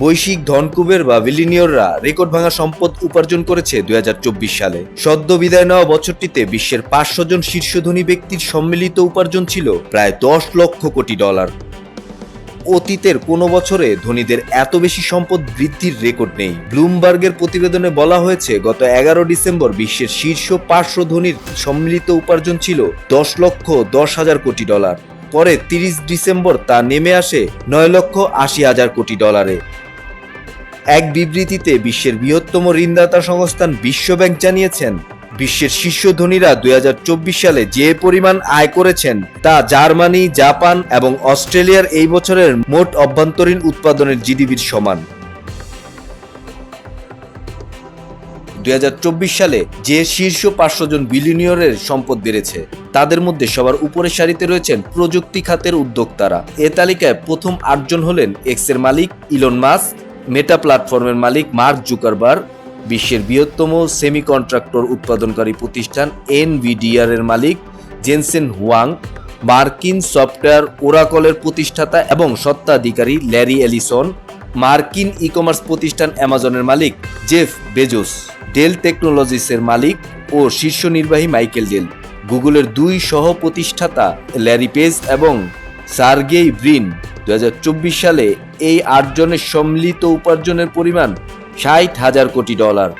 বৈশ্বিক ধনকুবের বা বিলিনিয়ররা রেকর্ড ভাঙা সম্পদ উপার্জন করেছে দু হাজার চব্বিশ সালে। সদ্য বিদায় নেওয়া বছরটিতে বিশ্বের পাঁচশো জন শীর্ষ ধনী ব্যক্তির সম্মিলিত উপার্জন ছিল প্রায় দশ লক্ষ কোটি ডলার। অতীতের কোনো বছরে ধনীদের এত বেশি সম্পদ বৃদ্ধির রেকর্ড নেই। ব্লুমবার্গের প্রতিবেদনে বলা হয়েছে, গত এগারো ডিসেম্বর বিশ্বের শীর্ষ পাঁচশো ধনীর সম্মিলিত উপার্জন ছিল দশ লক্ষ দশ হাজার কোটি ডলার। পরে তিরিশ ডিসেম্বর তা নেমে আসে নয় লক্ষ আশি হাজার কোটি ডলারে। এক বিবৃতিতে বিশ্বের বৃহত্তম ঋণদাতা সংস্থান বিশ্বব্যাংক জানিয়েছেন, বিশ্বের শীর্ষ ধনীরা দুই হাজার চব্বিশ সালে যে পরিমাণ আয় করেছেন তা জার্মানি, জাপান এবং অস্ট্রেলিয়ার এই বছরের মোট অভ্যন্তরীণ উৎপাদনের জিডিপির সমান। দুই হাজার চব্বিশ সালে যে শীর্ষ পাঁচশো জন বিলিনিয়রের সম্পদ বেড়েছে, তাদের মধ্যে সবার উপরের সারিতে রয়েছেন প্রযুক্তি খাতের উদ্যোক্তারা। এ তালিকায় প্রথম আটজন হলেন এক্সের মালিক ইলন মাস্ক মেটা প্ল্যাটফর্মের মালিক মার্ক জুকারবার বিশ্বের বৃহত্তম সেমি কন্ট্রাক্টর উৎপাদনকারী প্রতিষ্ঠান এনভিডিআর এর মালিক জেনসেন হুয়াং, মার্কিন সফটওয়্যার ওরাকলের প্রতিষ্ঠাতা এবং সত্ত্বাধিকারী ল্যারি এলিসন, মার্কিন ই কমার্স প্রতিষ্ঠান অ্যামাজনের মালিক জেফ বেজোস, ডেল টেকনোলজিসের মালিক ও শীর্ষ নির্বাহী মাইকেল ডেল, গুগলের দুই সহ প্রতিষ্ঠাতা ল্যারি পেজ এবং সার্গেই ব্রিন। দুই হাজার চব্বিশ সালে এই আটজনের সম্মিলিত উপার্জনের পরিমাণ ষাট হাজার কোটি ডলার।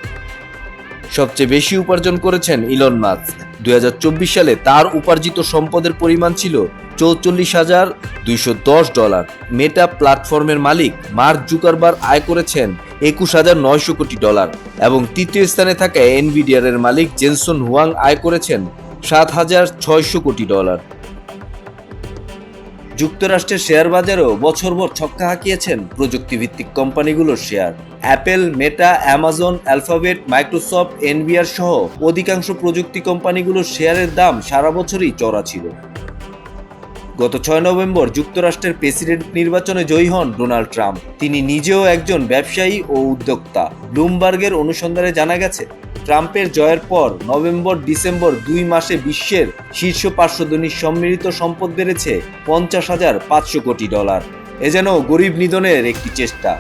সবচেয়ে বেশি উপার্জন করেছেন ইলন মাস্ক। দুই সালে তার উপার্জিত সম্পদের পরিমাণ ছিল চৌচল্লিশ হাজার দুইশো দশ ডলার। মেটা প্ল্যাটফর্মের মালিক মার্ক জুকারবার আয় করেছেন একুশ হাজার নয়শো কোটি ডলার এবং তৃতীয় স্থানে থাকা এনভিডিয়ার এর মালিক জেনসন হুয়াং আয় করেছেন সাত হাজার ছয়শো কোটি ডলার। যুক্তরাষ্ট্রের শেয়ার বাজারেও বছরভর ছক্কা হাঁকিয়েছেন প্রযুক্তিভিত্তিক কোম্পানিগুলোর share. Apple, Meta, Amazon, Alphabet, Microsoft, NBR সহ অধিকাংশ প্রযুক্তি কোম্পানিগুলোর শেয়ারের দাম সারা বছরই চড়া ছিল। গত ছয় নভেম্বর যুক্তরাষ্ট্রের প্রেসিডেন্ট নির্বাচনে জয়ী হন ডোনাল্ড ট্রাম্প। তিনি নিজেও একজন ব্যবসায়ী ও উদ্যোক্তা। ব্লুমবার্গের অনুসন্ধানে জানা গেছে ট্রাম্পের জয়ের পর নভেম্বর ডিসেম্বর দুই মাসে বিশ্বের শীর্ষ পাঁচশো ধনীর সম্মিলিত সম্পদ বেড়েছে পঞ্চাশ হাজার পাঁচশো কোটি ডলার। এ যেন গরিব নিধনের একটি চেষ্টা।